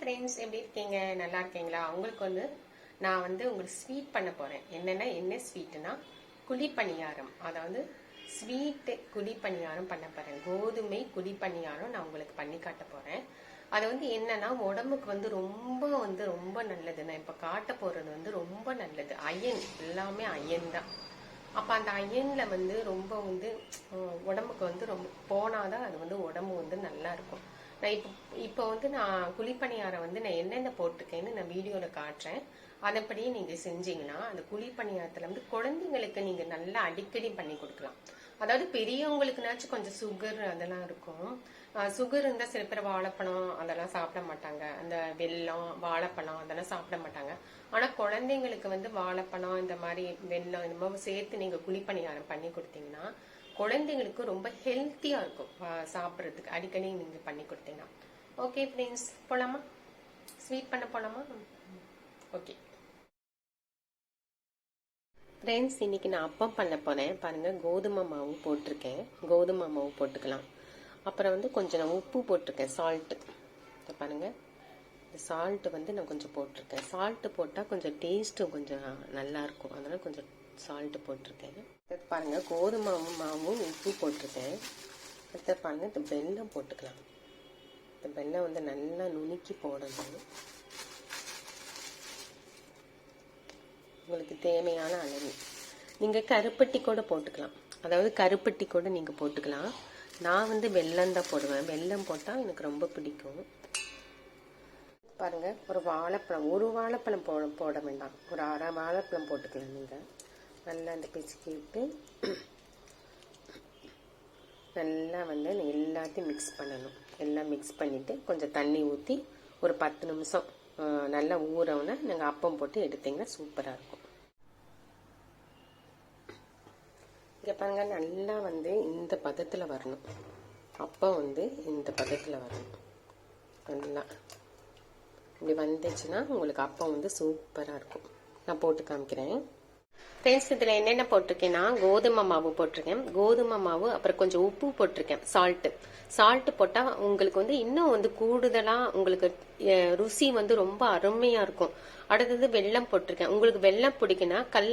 Friends எப்படி இருக்கீங்க? நல்லா இருக்கீங்களா? உங்களுக்கு வந்து நான் வந்து உங்களுக்கு ஸ்வீட் பண்ண போகிறேன் என்னென்னா என்ன ஸ்வீட்டுனா குழி பணியாரம் அதாவது ஸ்வீட்டு குழி பணியாரம் பண்ண போகிறேன் கோதுமை குழி பணியாரம் நான் உங்களுக்கு பண்ணி காட்ட போகிறேன் அது வந்து என்னன்னா உடம்புக்கு வந்து ரொம்ப வந்து ரொம்ப நல்லது. நான் இப்போ காட்ட போகிறது வந்து ரொம்ப நல்லது. அயன் எல்லாமே அயன் தான். அப்போ அந்த அயனில் வந்து ரொம்ப வந்து உடம்புக்கு வந்து ரொம்ப போனாதான் அது வந்து உடம்பு வந்து நல்லா இருக்கும். நான் இப்போ இப்போ வந்து நான் குழிப்பணியாரம் வந்து நான் என்னென்ன போட்டிருக்கேன்னு நான் வீடியோல காட்டுறேன். அதைப்படியே நீங்க செஞ்சீங்கன்னா அந்த குழிப்பணியாரத்துல வந்து குழந்தைங்களுக்கு நீங்க நல்லா அடிக்கடி பண்ணி கொடுக்கலாம். அதாவது பெரியவங்களுக்குனாச்சும் கொஞ்சம் சுகர் அதெல்லாம் இருக்கும். சுகர் இருந்தா சில பேர் வாழைப்பழம் அதெல்லாம் சாப்பிட மாட்டாங்க. அந்த வெல்லம் வாழைப்பழம் அதெல்லாம் சாப்பிட மாட்டாங்க. ஆனா குழந்தைங்களுக்கு வந்து வாழைப்பழம் இந்த மாதிரி வெல்லம் இந்த மாதிரி சேர்த்து நீங்க குழிப்பணியாரம் பண்ணி கொடுத்தீங்கன்னா குழந்தைங்களுக்கு ரொம்ப ஹெல்த்தியா இருக்கும். சாப்பிட்றதுக்கு. அடிக்கடி நீங்க பண்ணி கொடுத்தீங்கன்னா. ஓகே ஃப்ரெண்ட்ஸ் போலாமா? ஸ்வீட் பண்ண போலாமா? ஓகே ஃப்ரெண்ட்ஸ் இன்னைக்கு நான் அப்பம் பண்ண போகிறேன் பாருங்க கோதுமை மாவு போட்டிருக்கேன். கோதுமை மாவு போட்டுக்கலாம். அப்புறம் வந்து கொஞ்சம் நான் உப்பு போட்டிருக்கேன் சால்ட்டு பாருங்க. இந்த சால்ட்டு வந்து நான் கொஞ்சம் போட்டிருக்கேன். சால்ட்டு போட்டால் கொஞ்சம் டேஸ்ட்டும் கொஞ்சம் நல்லாயிருக்கும் அதனால் கொஞ்சம் சால்ட்டு போட்டிருக்கேன். இது பாருங்கள் கோதுமை மாவும் உப்பு போட்டிருக்கேன். அடுத்த பாருங்கள் இந்த வெல்லம் போட்டுக்கலாம். இந்த வெல்லம் வந்து நல்லா நுணுக்கி போடணும். உங்களுக்கு தேவையான அளவு. நீங்கள் கருப்பட்டி கூட போட்டுக்கலாம். அதாவது கருப்பட்டி கூட நீங்கள் போட்டுக்கலாம். நான் வந்து வெல்லம் தான் போடுவேன். வெல்லம் போட்டால் எனக்கு ரொம்ப பிடிக்கும். பாருங்கள் ஒரு வாழைப்பழம். ஒரு வாழைப்பழம் போட போட வேண்டாம். ஒரு அரை வாழைப்பழம் போட்டுக்கலாம் நீங்கள் நல்லா அந்த பிச்சுக்கி விட்டு நல்லா வந்து எல்லாத்தையும் மிக்ஸ் பண்ணணும். எல்லாம் மிக்ஸ் பண்ணிவிட்டு கொஞ்சம் தண்ணி ஊற்றி ஒரு பத்து நிமிஷம் நல்லா ஊறவுன்னா நீங்கள் அப்பம் போட்டு எடுத்தீங்கன்னா சூப்பராக இருக்கும். இங்கே பாருங்கள் நல்லா வந்து இந்த பதத்தில் வரணும். அப்பம் வந்து இந்த பதத்தில் வரணும். நல்லா. இப்படி வந்துச்சுன்னா உங்களுக்கு அப்பம் வந்து சூப்பராக இருக்கும். நான் போட்டு காமிக்கிறேன். ஃப்ரெண்ட்ஸ் இதில் என்னென்ன போட்டிருக்கேன்னா கோதுமை மாவு போட்டிருக்கேன். கோதுமை மாவு அப்புறம் கொஞ்சம் உப்பு போட்டிருக்கேன். சால்ட்டு சால்ட்டு போட்டால் உங்களுக்கு வந்து இன்னும் வந்து கூடுதலாக உங்களுக்கு ருசி வந்து ரொம்ப அருமையாக இருக்கும். அடுத்தது வெல்லம் போட்டிருக்கேன். உங்களுக்கு வெல்லம் பிடிக்குன்னா கல்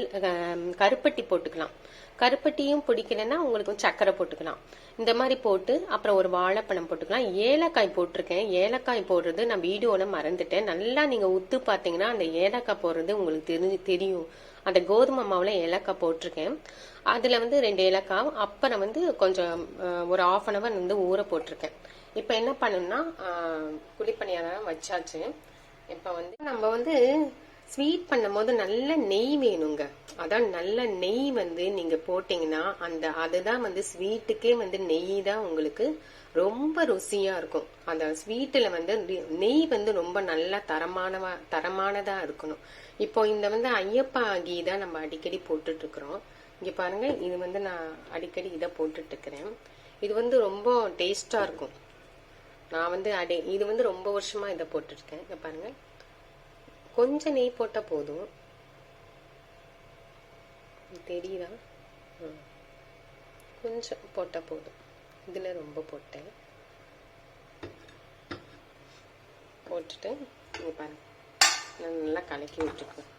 கருப்பட்டி போட்டுக்கலாம். கருப்பட்டியும் பிடிக்கலன்னா உங்களுக்கு சக்கரை சர்க்கரை போட்டுக்கலாம். இந்த மாதிரி போட்டு அப்புறம் ஒரு வாழைப்பழம் போட்டுக்கலாம். ஏலக்காய் போட்டிருக்கேன். ஏலக்காய் போடுறது நான் வீடியோவில் மறந்துட்டேன். நல்லா நீங்கள் உத்து பார்த்தீங்கன்னா அந்த ஏலக்காய் போடுறது உங்களுக்கு தெரிஞ்சு தெரியும். அந்த கோதுமை மாவுல ஏலக்காய் போட்டிருக்கேன். அதுல வந்து ரெண்டு ஏலக்காய் அப்புறம் வந்து கொஞ்சம் ஒரு ஆஃப் அன் அவர் வந்து ஊற போட்டிருக்கேன். இப்போ என்ன பண்ணணும்னா குழிப்பணியாரம் வச்சாச்சு. இப்போ வந்து நம்ம வந்து ஸ்வீட் பண்ணும்போது நல்ல நெய் வேணுங்க. அதான் நல்ல நெய் வந்து நீங்க போட்டீங்கன்னா அந்த அதுதான் வந்து ஸ்வீட்டுக்கே வந்து நெய் தான் உங்களுக்கு ரொம்ப ருசியா இருக்கும். அந்த ஸ்வீட்டில் வந்து நெய் வந்து ரொம்ப நல்ல தரமானவா தரமானதா இருக்கணும். இப்போ இந்த வந்து ஐயப்பா கீ தான் நம்ம அடிக்கடி போட்டுட்டு இருக்கிறோம் இங்க பாருங்க இது வந்து நான் அடிக்கடி இதை போட்டுட்டு இருக்கிறேன் இது வந்து ரொம்ப டேஸ்டா இருக்கும். நான் வந்து அடி இது வந்து ரொம்ப வருஷமா இதை போட்டுருக்கேன் இங்க பாருங்க. கொஞ்சம் நெய் போட்டால் போதும். தெரியுதா? கொஞ்சம் போட்டால் போதும். இதுல ரொம்ப போட்டேன். போட்டுட்டு இங்க பாருங்க. நல்லா கலக்கி விட்டுருக்கேன்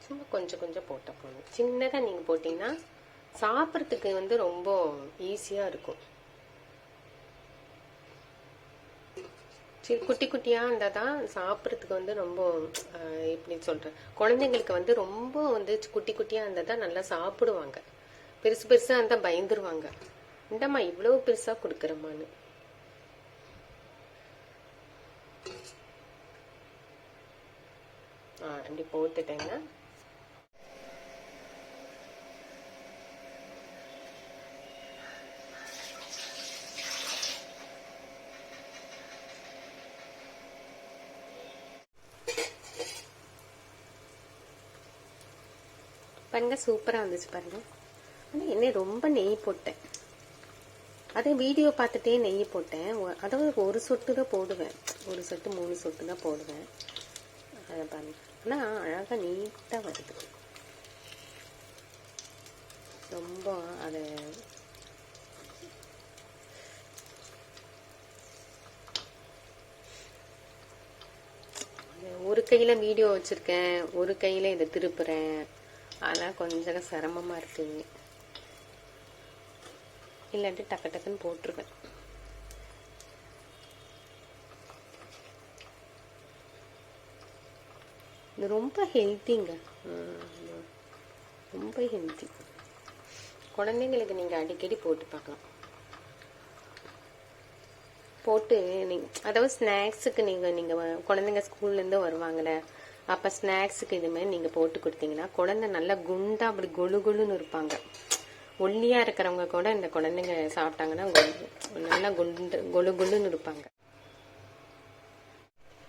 சும்மா கொஞ்சம் கொஞ்சம் போட்டால் போதும். சின்னதாக நீங்கள் போட்டிங்கன்னா சாப்பிட்றதுக்கு வந்து ரொம்ப ஈஸியாக இருக்கும். சரி குட்டி குட்டியாக இருந்தால் தான் சாப்பிட்றதுக்கு வந்து ரொம்ப எப்படி சொல்கிறேன் குழந்தைங்களுக்கு வந்து ரொம்ப வந்து குட்டி குட்டியாக இருந்தால் தான் நல்லா சாப்பிடுவாங்க. பெருசு பெருசாக இருந்தால் பயந்துருவாங்க. இந்தம்மா இவ்வளோ பெருசாக கொடுக்குறம்மான்னு. ஆ அப்படி போட்டுட்டேங்க. பாருங்க சூப்பராக வந்துச்சு பாருங்க. ஆனால் என்ன ரொம்ப நெய் போட்டேன். அதே வீடியோ பார்த்துட்டே நெய் போட்டேன். அதாவது ஒரு சொட்டு தான் போடுவேன். ஒரு சொட்டு மூணு சொட்டு தான் போடுவேன். அதை பாருங்க. ஆனால் அழகாக நீட்டாக வருது. ரொம்ப அதை ஒரு கையில் வீடியோ வச்சுருக்கேன். ஒரு கையில் இதை திருப்புறேன். அதான் கொஞ்சம் சிரமமாக இருக்குது இல்லாட்டி டக்கு டக்குன்னு போட்டிருவேன். இது ரொம்ப ஹெல்த்திங்க ரொம்ப ஹெல்த்தி குழந்தைங்களுக்கு நீங்கள் அடிக்கடி போட்டு பார்க்கலாம். போட்டு நீங்கள் அதாவது ஸ்நாக்ஸுக்கு நீங்கள் நீங்கள் குழந்தைங்க ஸ்கூல்லேருந்து வருவாங்களே அப்போ ஸ்நாக்ஸுக்கு இதுமாதிரி நீங்கள் போட்டு கொடுத்தீங்கன்னா குழந்தை நல்லா குண்டா அப்படி கொழு கொழுன்னு இருப்பாங்க. ஒல்லியாக இருக்கிறவங்க கூட இந்த குழந்தைங்க சாப்பிட்டாங்கன்னா நல்லா குண்டு கொழு கொழுன்னு இருப்பாங்க.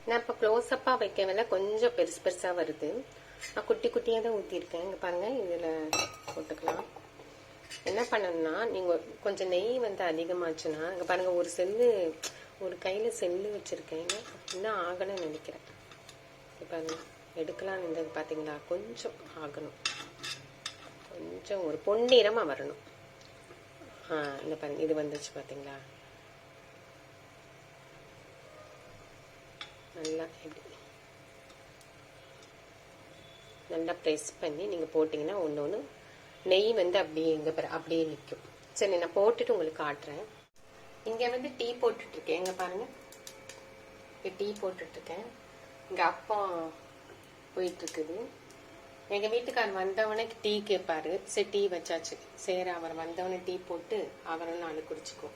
நான் இப்போ க்ளோஸ்அப்பாக வைக்கவில்ல கொஞ்சம் பெருசு பெருசாக வருது. நான் குட்டி குட்டியாக தான் ஊற்றிருக்கேன் இங்கே பாருங்கள் இதில் போட்டுக்கலாம். என்ன பண்ணணும்னா நீங்கள் கொஞ்சம் நெய் வந்து அதிகமாச்சுன்னா இங்கே பாருங்கள் ஒரு செல்லு ஒரு கையில் செல்லு வச்சுருக்கேன். இன்னும் ஆகணும்னு நினைக்கிறேன். இப்போ எடுக்கலான்னு இருந்தது பார்த்தீங்களா கொஞ்சம் ஆகணும். கொஞ்சம் ஒரு பொன்னிறமாக வரணும். ஆ இந்த பாருங்க இது வந்துச்சு பார்த்தீங்களா நல்லா நல்லா ப்ரெஸ் பண்ணி நீங்கள் போட்டிங்கன்னா ஒன்று ஒன்று நெய் வந்து அப்படியே இங்கே பாரு அப்படியே நிற்கும் சரி நான் போட்டுட்டு உங்களுக்கு காட்டுறேன். இங்கே வந்து டீ போட்டுட்ருக்கேன் இங்கே பாருங்கள் இங்கே டீ போட்டுட்ருக்கேன் இங்கே அப்பம் போயிட்டுருக்குது. எங்கள் வீட்டுக்கார் வந்தவனே டீ கேட்பாரு சரி டீ வச்சாச்சு. சரி அவர் வந்தவனே டீ போட்டு அவரும் நாலு குடிச்சுக்குவோம்